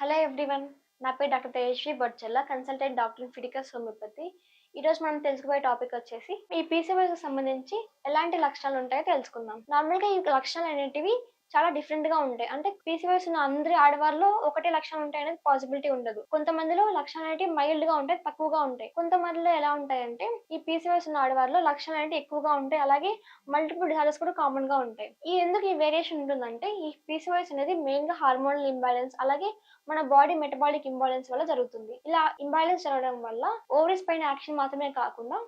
Hello everyone నా పేరు doctor Tejashri Bodchella consultant doctor Fiticus homeopathy ఈరోజు మనం తెలుసుకోబోయే టాపిక్ వచ్చేసి ఈ పీసీఓఎస్ సంబంధించి ఎలాంటి లక్షణాలు ఉంటాయో తెలుసుకుందాం. నార్మల్గా ఈ లక్షణాలు అనేటివి చాలా డిఫరెంట్గా ఉంటాయి. అంటే పీసీఓఎస్ ఉన్న అందరి ఆడవారిలో ఒకటే లక్షణం ఉంటాయి అనేది పాసిబిలిటీ ఉండదు. కొంతమందిలో లక్షణాలు అనేవి మైల్డ్గా ఉంటాయి తక్కువగా ఉంటాయి. కొంతమందిలో ఎలా ఉంటాయి అంటే ఈ పీసీఓఎస్ ఉన్న ఆడవారిలో లక్షణాలు అనేవి ఎక్కువగా ఉంటాయి. అలాగే మల్టిపుల్ డిజార్డర్స్ కూడా కామన్గా ఉంటాయి. ఈ ఎందుకు ఈ వేరియేషన్ ఉంటుందంటే ఈ పీసీఓఎస్ అనేది మెయిన్గా హార్మోనల్ ఇంబ్యాలెన్స్ అలాగే మన బాడీ మెటబాలిక్ ఇంబాలెన్స్ వల్ల జరుగుతుంది. ఇలా ఇంబాలెన్స్ జరగడం వల్ల ఓవరీస్ పైన యాక్షన్ మాత్రమే కాకుండా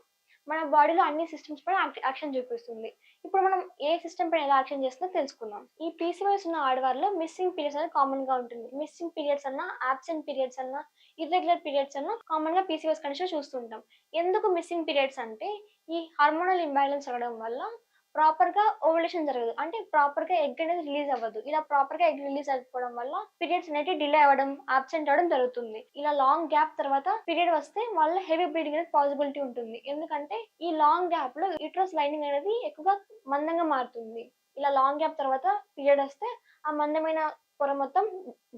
మన బాడీలో అన్ని సిస్టమ్స్ పైన యాక్షన్ చూపిస్తుంది. ఇప్పుడు మనం ఏ సిస్టమ్ పైన ఎలా యాక్షన్ చేస్తుందో తెలుసుకుందాం. ఈ పీసీఓఎస్ ఉన్న ఆడవారిలో మిస్సింగ్ పీరియడ్స్ అనేది కామన్గా ఉంటుంది. మిస్సింగ్ పీరియడ్స్ అన్న ఆబ్సెంట్ పీరియడ్స్ అన్న ఇర్రెగ్యులర్ పీరియడ్స్ అన్న కామన్గా పీసీఓఎస్ కండిషన్ చూస్తుంటాం. ఎందుకు మిస్సింగ్ పీరియడ్స్ అంటే ఈ హార్మోనల్ ఇంబ్యాలెన్స్ అవ్వడం వల్ల ప్రాపర్గా జరగదు. అంటే ప్రాపర్గా ఎగ్ అనేది రిలీజ్ అవ్వదు. ఇలా ప్రాపర్గా ఎగ్ రిలీజ్ అయిపోవడం వల్ల పీరియడ్స్ అనేవి డిలే అవ్వడం ఆబ్సెంట్ అవ్వడం జరుగుతుంది. ఇలా లాంగ్ గ్యాప్ తర్వాత పీరియడ్ వస్తే వాళ్ళ హెవీ బ్లీడింగ్ అనేది పాసిబిలిటీ ఉంటుంది. ఎందుకంటే ఈ లాంగ్ గ్యాప్లో యూట్రస్ లైనింగ్ అనేది ఎక్కువగా మందంగా మారుతుంది. ఇలా లాంగ్ గ్యాప్ తర్వాత పీరియడ్ వస్తే ఆ మందమైన పొర మొత్తం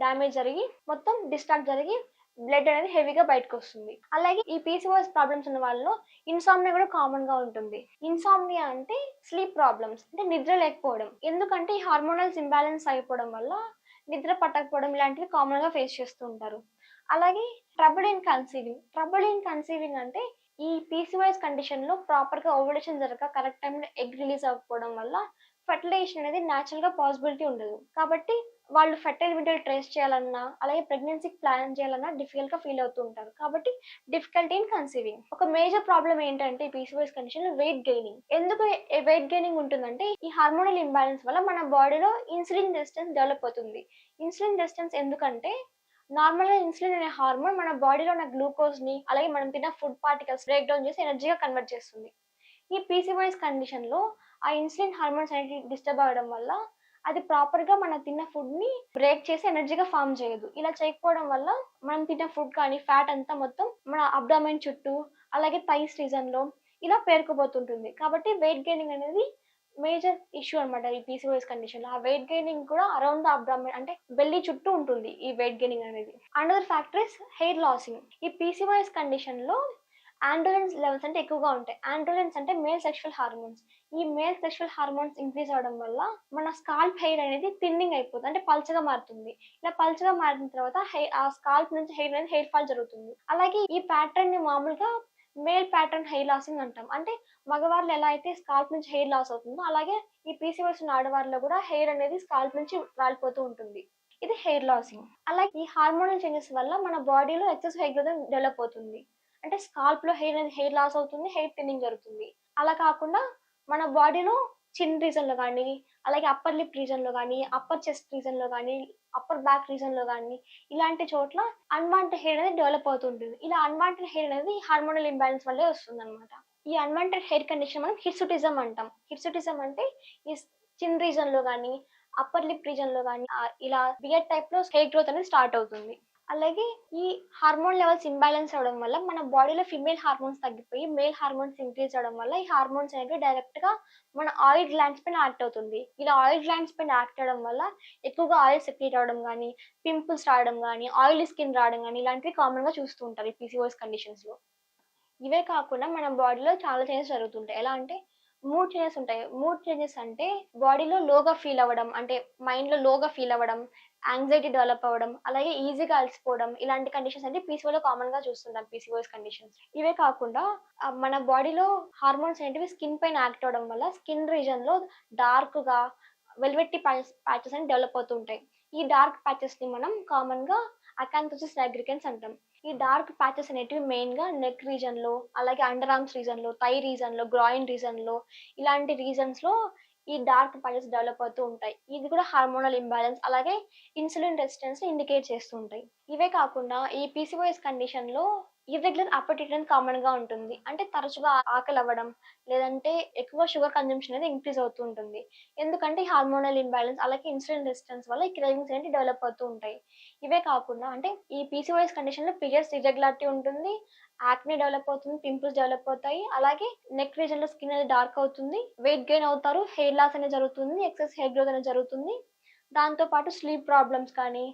డ్యామేజ్ జరిగి మొత్తం డిస్టార్ట్ జరిగి బ్లడ్ అనేది హెవీగా బయటకు వస్తుంది అలాగే ఈ పీసీఓఎస్ ప్రాబ్లమ్స్ ఉన్న వాళ్ళలో ఇన్సామ్నియా కూడా కామన్గా ఉంటుంది. ఇన్సామ్నియా అంటే స్లీప్ ప్రాబ్లమ్స్ అంటే నిద్ర లేకపోవడం. ఎందుకంటే ఈ హార్మోనల్స్ ఇంబ్యాలెన్స్ అయిపోవడం వల్ల నిద్ర పట్టకపోవడం ఇలాంటివి కామన్గా ఫేస్ చేస్తూ ఉంటారు. అలాగే trouble in conceiving trouble in conceiving అంటే ఈ పీసీఓఎస్ కండిషన్లో ప్రాపర్గా ఓవల్యూషన్ జరగక కరెక్ట్ టైంలో ఎగ్ రిలీజ్ అవ్వకపోవడం వల్ల ఫర్టిలైజేషన్ అనేది న్యాచురల్గా పాసిబిలిటీ ఉండదు. కాబట్టి వాళ్ళు ఫెర్టైల్ విండో ట్రేస్ చేయాలన్నా అలాగే ప్రెగ్నెన్సీ ప్లాన్ చేయాలన్నా డిఫికల్ట్గా ఫీల్ అవుతూ ఉంటారు. కాబట్టి డిఫికల్టీ ఇన్ కన్సీవింగ్ ఒక మేజర్ ప్రాబ్లం ఏంటంటే పీసీఓఎస్ కండిషన్ వెయిట్ గెయినింగ్ ఎందుకు వెయిట్ గెయినింగ్ ఉంటుందంటే ఈ హార్మోనల్ ఇంబ్యాలెన్స్ వల్ల మన బాడీలో ఇన్సులిన్ రెసిస్టెన్స్ డెవలప్ అవుతుంది. ఇన్సులిన్ రెసిస్టెన్స్ ఎందుకంటే నార్మల్గా ఇన్సులిన్ అనే హార్మోన్ మన బాడీలో ఉన్న గ్లూకోజ్ని అలాగే మనం తిన్న ఫుడ్ పార్టికల్స్ బ్రేక్ డౌన్ చేసి ఎనర్జీగా కన్వర్ట్ చేస్తుంది. ఈ పీసీఓఎస్ కండిషన్లో ఆ ఇన్సులిన్ హార్మోన్స్ అనేవి డిస్టర్బ్ అవ్వడం వల్ల అది ప్రాపర్గా మనం తిన్న ఫుడ్ని బ్రేక్ చేసి ఎనర్జీగా ఫామ్ చేయదు. ఇలా చేయకపోవడం వల్ల మనం తిన్న ఫుడ్ కానీ ఫ్యాట్ అంతా మొత్తం మన అబ్డామైన్ చుట్టూ అలాగే థైస్ రీజన్లో ఇలా పేరుకుపోతుంటుంది. కాబట్టి వెయిట్ గెయినింగ్ అనేది మేజర్ ఇష్యూ అనమాట ఈ పీసీఓఎస్ కండిషన్లో. ఆ వెయిట్ గెయినింగ్ కూడా అరౌండ్ ద అబ్డామిన్ అంటే బెల్లి చుట్టూ ఉంటుంది ఈ వెయిట్ గెయినింగ్ అనేది. Another factor is hair losing ఈ పీసీఓఎస్ కండిషన్ లో లెవెల్స్ అంటే ఎక్కువగా ఉంటాయి. ఆండ్రోలెన్స్ అంటే మేల్ సెక్షువల్ హార్మోన్స్ ఈ మేల్ సెక్షువల్ హార్మోన్స్ ఇంక్రీజ్ అవడం వల్ల మన స్కాల్ప్ హెయిర్ అనేది థిన్నింగ్ అయిపోతుంది. అంటే పల్చగా మారుతుంది. ఇలా పల్చగా మారిన తర్వాత హెయిర్ ఆ స్కాల్ప్ నుంచి హెయిర్ అనేది హెయిర్ ఫాల్ జరుగుతుంది. అలాగే ఈ ప్యాటర్న్ని మామూలుగా మేల్ ప్యాటర్న్ హెయిర్ లాసింగ్ అంటాం. అంటే మగవాళ్ళు ఎలా అయితే స్కాల్ప్ నుంచి హెయిర్ లాస్ అవుతుందో అలాగే ఈ పీసీఓఎస్ ఉన్న ఆడవారిలో కూడా హెయిర్ అనేది స్కాల్ప్ నుంచి రాలిపోతూ ఉంటుంది. ఇది హెయిర్ లాసింగ్ అలాగే ఈ హార్మోనల్ చేంజెస్ వల్ల మన బాడీలో ఎక్సెస్ హెయిర్ గ్రోత్ డెవలప్ అవుతుంది. అంటే స్కాల్ప్లో హెయిర్ అనేది హెయిర్ లాస్ అవుతుంది హెయిర్ థిన్నింగ్ జరుగుతుంది. అలా కాకుండా మన బాడీలో చిన్ రీజన్లో కానీ అలాగే అప్పర్ లిప్ రీజన్లో కానీ అప్పర్ చెస్ట్ రీజన్లో కానీ అప్పర్ బ్యాక్ రీజన్లో కానీ ఇలాంటి చోట్ల అన్వాంటెడ్ హెయిర్ అనేది డెవలప్ అవుతుంటుంది. ఇలా అన్వాంటెడ్ హెయిర్ అనేది హార్మోనల్ ఇంబ్యాలెన్స్ వల్లే వస్తుంది అనమాట ఈ అన్వాంటెడ్ హెయిర్ కండిషన్ మనం హిర్సుటిజం అంటాం. హిర్సుటిజం అంటే ఈ చిన్ రీజన్లో కానీ అప్పర్ లిప్ రీజన్లో కానీ ఇలా బియర్ టైప్లో హెయిర్ గ్రోత్ అనేది స్టార్ట్ అవుతుంది. అలాగే ఈ హార్మోన్ లెవెల్స్ ఇంబ్యాలెన్స్ అవడం వల్ల మన బాడీలో ఫిమేల్ హార్మోన్స్ తగ్గిపోయి మేల్ హార్మోన్స్ ఇంక్రీజ్ అవడం వల్ల ఈ హార్మోన్స్ అనేవి డైరెక్ట్గా మన ఆయిల్ గ్లాండ్స్ పైన యాక్ట్ అవుతుంది. ఇలా ఆయిల్ గ్లాండ్స్ పైన యాక్ట్ అవడం వల్ల ఎక్కువగా ఆయిల్ సెక్రీట్ అవడం కానీ పింపుల్స్ రావడం కానీ ఆయిల్ స్కిన్ రావడం కానీ ఇలాంటివి కామన్గా చూస్తూ ఉంటారు ఈ పీసీఓఎస్ కండిషన్స్లో. ఇవే కాకుండా మన బాడీలో చాలా చేంజెస్ జరుగుతుంటాయి. ఎలా అంటే మూడ్ చేంజెస్ ఉంటాయి. మూడ్ చేంజెస్ అంటే బాడీలో లోగా ఫీల్ అవ్వడం అంటే మైండ్లో లోగా ఫీల్ అవ్వడం యాంగ్జైటీ డెవలప్ అవ్వడం అలాగే ఈజీగా అలసిపోవడం ఇలాంటి కండిషన్స్ అంటే పీసీఓలో కామన్గా చూస్తుంటాం పీసీఓఎస్ కండిషన్స్ ఇవే కాకుండా మన బాడీలో హార్మోన్స్ అనేటివి స్కిన్ పైన యాక్ట్ అవడం వల్ల స్కిన్ రీజన్లో డార్క్గా వెల్వెట్టి ప్యాచెస్ అని డెవలప్ అవుతుంటాయి ఈ డార్క్ ప్యాచెస్ని మనం కామన్గా అకాంతోసిస్ అగ్రికెన్స్ అంటాం. ఈ డార్క్ ప్యాచెస్ అనేటివి మెయిన్గా నెక్ రీజన్లో అలాగే అండర్ ఆర్మ్స్ రీజన్లో థై రీజన్లో గ్రాయిన్ రీజన్లో ఇలాంటి రీజన్స్లో ఈ డార్క్ ప్యాచెస్ డెవలప్ అవుతూ ఉంటాయి. ఇది కూడా హార్మోనల్ ఇంబ్యాలెన్స్ అలాగే ఇన్సులిన్ రెసిస్టెన్స్ ఇండికేట్ చేస్తూ ఉంటాయి. ఇవే కాకుండా ఈ పీసీఓఎస్ కండిషన్లో ఇర్రెగ్యులర్ అపటిట్ అనేది కామన్గా ఉంటుంది. అంటే తరచుగా ఆకలి అవ్వడం లేదంటే ఎక్కువ షుగర్ కన్జంప్షన్ అనేది ఇంక్రీజ్ అవుతూ ఉంటుంది. ఎందుకంటే హార్మోనల్ ఇంబ్యాలెన్స్ అలాగే ఇన్సులిన్ రెసిస్టెన్స్ వల్ల ఈ క్రేవింగ్స్ అనేవి డెవలప్ అవుతూ ఉంటాయి. ఇవే కాకుండా అంటే ఈ పీసీఓఎస్ కండిషన్లో పీరియడ్స్ ఇర్రెగ్యులారిటీ ఉంటుంది యాక్నే డెవలప్ అవుతుంది పింపుల్స్ డెవలప్ అవుతాయి. అలాగే నెక్ రీజన్లో స్కిన్ అనేది డార్క్ అవుతుంది వెయిట్ గెయిన్ అవుతారు హెయిర్ లాస్ అనేది జరుగుతుంది ఎక్సెస్ హెయిర్ గ్రోత్ అనేది జరుగుతుంది. దాంతో పాటు స్లీప్ ప్రాబ్లమ్స్ కానీ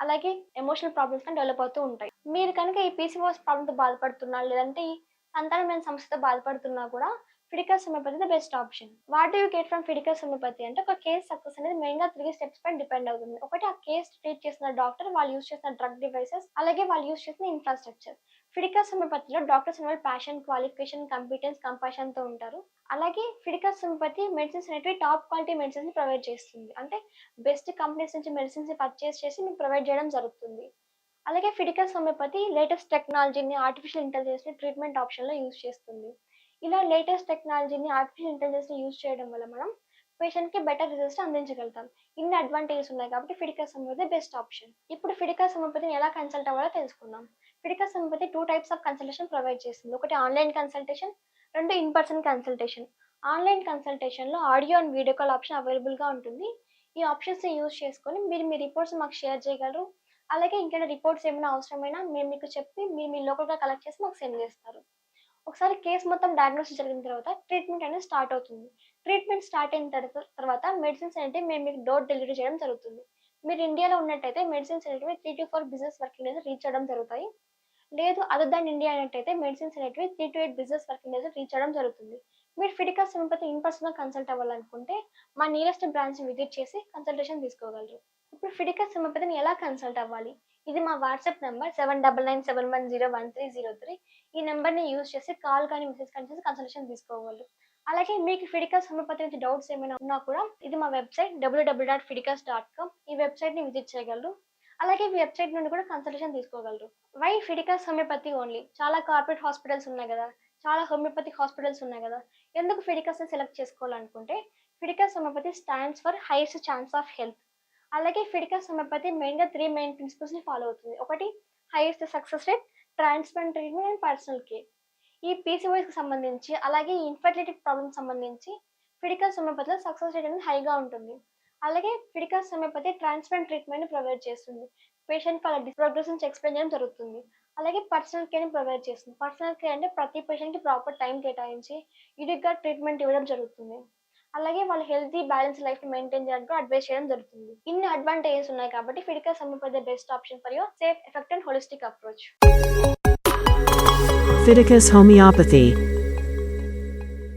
అలాగే ఎమోషనల్ ప్రాబ్లమ్స్ కానీ డెవలప్ అవుతూ ఉంటాయి. మీరు కనుక ఈ పీసీఓఎస్ ప్రాబ్లంతో బాధపడుతున్నా లేదంటే ఈ సంతానమైన సమస్యతో బాధపడుతున్నా కూడా Fiticus homeopathy best option what you get from Fiticus homeopathy అంటే ఒక కేస్ సక్సెస్ అనేది మెయిన్గా త్రీ స్టెప్స్ పై డిపెండ్ అవుతుంది. ఒకటి ఆ కేస్ ట్రీట్ చేసిన డాక్టర్ వాళ్ళు యూస్ చేసిన డ్రగ్ డివైసెస్ అలాగే వాళ్ళు యూస్ చేసిన ఇన్ఫ్రాస్ట్రక్చర్ ఫిడికల్ సమపతిలో డాక్టర్స్ అనేవాళ్ళు ప్యాషన్ క్వాలిఫికేషన్ కంపిటెన్స్ కంపాషన్తో ఉంటారు. అలాగే ఫిడికల్ సమపతి మెడిసిన్స్ అనేవి టాప్ క్వాలిటీ మెడిసిన్స్ ప్రొవైడ్ చేస్తుంది. అంటే బెస్ట్ కంపెనీస్ నుంచి మెడిసిన్స్ పర్చేస్ చేసి మీకు ప్రొవైడ్ చేయడం జరుగుతుంది. అలాగే ఫిడికల్ సమపతి లేటెస్ట్ టెక్నాలజీని ఆర్టిఫిషియల్ ఇంటెలిజెన్స్ని ట్రీట్మెంట్ ఆప్షన్లో యూస్ యూజ్ చేస్తుంది. ఇలా లేటెస్ట్ టెక్నాలజీని ఆర్టిఫిషియల్ ఇంటెలిజెన్స్ యూజ్ చేయడం వల్ల మనం పేషెంట్కి బెటర్ రిజల్ట్స్ అందించగలుగుతాం. ఇన్ని అడ్వాంటేజెస్ ఉన్నాయి కాబట్టి ఫిడికల్ సంపతి బెస్ట్ ఆప్షన్ ఇప్పుడు ఫిడికల్ సంపతిని ఎలా కన్సల్ట్ అవ్వాలో తెలుసుకుందాం. Fiticus homeopathy two types of consultation provide చేస్తుంది ఒకటి ఆన్లైన్ కన్సల్టేషన్ రెండు in person consultation online కన్సల్టేషన్లో audio and video call option అవైలబుల్గా ఉంటుంది. ఈ ఆప్షన్స్ని యూజ్ చేసుకొని మీరు మీ రిపోర్ట్స్ మాకు షేర్ చేయగలరు. అలాగే ఇంకేమైనా రిపోర్ట్స్ ఏమైనా అవసరమైనా మేము మీకు చెప్పి మీరు మీ లోకల్గా కలెక్ట్ చేసి మాకు సెండ్ చేస్తారు. ఒకసారి కేసు మొత్తం డయాగ్నోసిస్ జరిగిన తర్వాత ట్రీట్మెంట్ అనేది స్టార్ట్ అవుతుంది. ట్రీట్మెంట్ స్టార్ట్ అయిన తర్వాత మెడిసిన్స్ అనేవి మేము మీకు డోర్ డెలివరీ చేయడం జరుగుతుంది. మీరు ఇండియాలో ఉన్నట్టయితే మెడిసిన్స్ అనేటివి three to four business working days reach అవ్వడం జరుగుతాయి. లేదు అదర్ దాన్ ఇండియా అయినట్టయితే మెడిసిన్స్ అనేటివి three to eight business working days reach అవ్వడం జరుగుతుంది. మీరు Fiticus homeopathy in person consult అవ్వాలనుకుంటే మా నియరెస్ట్ బ్రాంచ్ విజిట్ చేసి కన్సల్టేషన్ తీసుకోగలరు. ఇప్పుడు ఫిడికల్ సింపతిని ఎలా కన్సల్ట్ అవ్వాలి? ఇది మా WhatsApp number seven double nine seven one zero one three zero three ఈ నెంబర్ని యూజ్ చేసి కాల్ కానీ మెసేజ్ కానీ చేసి కన్సల్టేషన్ తీసుకోగలరు అలాగే మీకు ఫిడికల్స్ హోమియోపతి నుంచి డౌట్స్ ఏమైనా ఉన్నా కూడా ఇది మా website W W dot ఫిడికల్స్ dot com ఈ వెబ్సైట్ని విజిట్ చేయగలరు. అలాగే ఈ వెబ్సైట్ నుండి కూడా కన్సల్టేషన్ తీసుకోగలరు. వై ఫిడికల్స్ హోమియోపతి ఓన్లీ చాలా కార్పొరేట్ హాస్పిటల్స్ ఉన్నాయి కదా. చాలా హోమియోపతి హాస్పిటల్స్ ఉన్నాయి కదా. ఎందుకు ఫిడికల్స్ సెలెక్ట్ చేసుకోవాలనుకుంటే Fiticus homeopathy stands for highest chance of health అలాగే ఫిడికల్స్ హోమియోపతి మెయిన్గా త్రీ మెయిన్ ప్రిన్సిపల్స్ని ఫాలో అవుతుంది. ఒకటి highest success rate transplant treatment and personal care. ఈ పీసీఓఎస్కి సంబంధించి అలాగే ఈ ఇన్ఫర్టిలిటీ ప్రాబ్లమ్ సంబంధించి ఫిడికల్ హోమియోపతిలో సక్సెస్ రేట్ అనేది హైగా ఉంటుంది. అలాగే Fiticus homeopathy transplant treatment provide చేస్తుంది. పేషెంట్ వాళ్ళ డిస్ప్రోగ్రెషన్స్ ఎక్స్ప్లెయిన్ చేయడం జరుగుతుంది. అలాగే పర్సనల్ కేర్ని ప్రొవైడ్ చేస్తుంది. పర్సనల్ కేర్ అంటే ప్రతి పేషెంట్కి ప్రాపర్ టైం కేటాయించి ఇడిగ్గా ట్రీట్మెంట్ ఇవ్వడం జరుగుతుంది. అలాగే వాళ్ళ హెల్తీ బ్యాలెన్స్ లైఫ్ మెయింటైన్ చేయడానికి అడ్వైస్ చేయడం జరుగుతుంది ఇన్ని అడ్వాంటేజెస్ ఉన్నాయి కాబట్టి Fiticus homeopathy best option for your safe effect and holistic approach Fiticus Homeopathy.